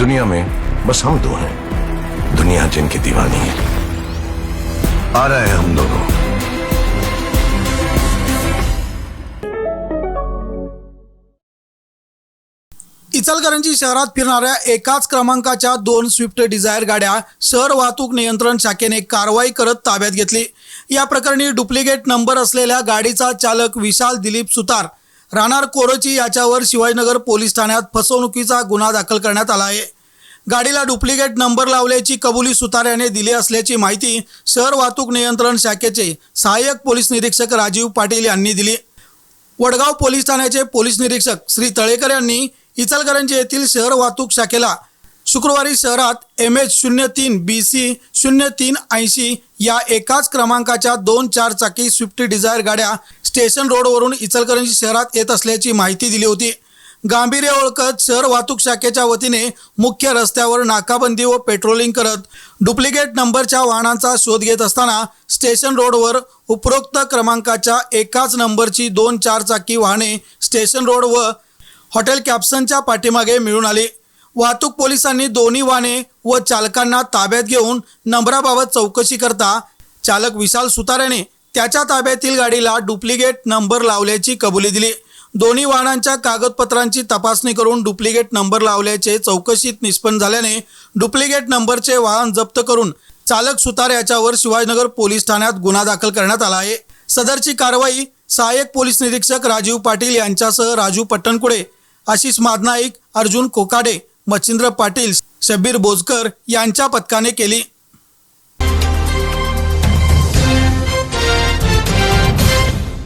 दुनिया में बस हम दो हैं। दुनिया जिनकी दीवानी है। आ रहे हैं हम दोनों। इचलकरंजी शहरात फिरणाऱ्या एकाच क्रमांकाच्या दोन स्विफ्ट डिझायर गाड्या शहर वाहतूक नियंत्रण शाखेने कारवाई करत ताब्यात घेतली. या प्रकरणी डुप्लिकेट नंबर असलेल्या गाडीचा चालक विशाल दिलीप सुतार राहणार कोरोची याच्यावर शिवाजीनगर पोलीस ठाण्यात फसवणुकीचा गुन्हा दाखल करण्यात आला आहे. गाडीला डुप्लिकेट नंबर लावल्याची कबुली सुताऱ्याने दिली असल्याची माहिती शहर वाहतूक नियंत्रण शाखेचे सहाय्यक पोलीस निरीक्षक राजीव पाटील यांनी दिली. वडगाव पोलीस ठाण्याचे पोलीस निरीक्षक श्री तळेकर यांनी इचलकरंजी येथील शहर वाहतूक शाखेला शुक्रवारी शहरात एम एच शून्य तीन बी सी शून्य तीन ऐंशी या एकाच क्रमांकाच्या दोन चार चाकी स्विफ्ट डिझायर गाड्या स्टेशन रोडवरून इचलकरंजी शहरात येत असल्याची माहिती दिली होती. गांभीर्य ओळखत शहर वाहतूक शाखेच्या वतीने मुख्य रस्त्यावर नाकाबंदी व पेट्रोलिंग करत डुप्लिकेट नंबरच्या वाहनांचा शोध घेत असताना स्टेशन रोडवर उपरोक्त क्रमांकाच्या एकाच नंबरची दोन चार चाकी वाहने स्टेशन रोड व हॉटेल कॅप्सनच्या पाठीमागे मिळून आली. वाहतूक पोलिसांनी दोन्ही वाहने व चालकांना ताब्यात घेऊन नंबराबाबत चौकशी करता चालक विशाल सुताराने त्याच्या ताब्यातील गाडीला डुप्लिकेट नंबर लावल्याची कबुली दिली. दोन्ही वाहनांच्या कागदपत्रांची तपासणी करून डुप्लिकेट नंबर लावल्याचे चौकशीत निष्पन्न झाल्याने डुप्लिकेट नंबरचे वाहन जप्त करून चालक सुतार याच्यावर शिवाजीनगर पोलीस ठाण्यात गुन्हा दाखल करण्यात आला आहे. सदरची कारवाई सहाय्यक पोलीस निरीक्षक राजीव पाटील यांच्यासह राजू पट्टणकुडे आशिष माधनाईक अर्जुन कोकाडे मच्छिंद्र पाटील शब्बीर बोजकर यांच्या पथकाने केली.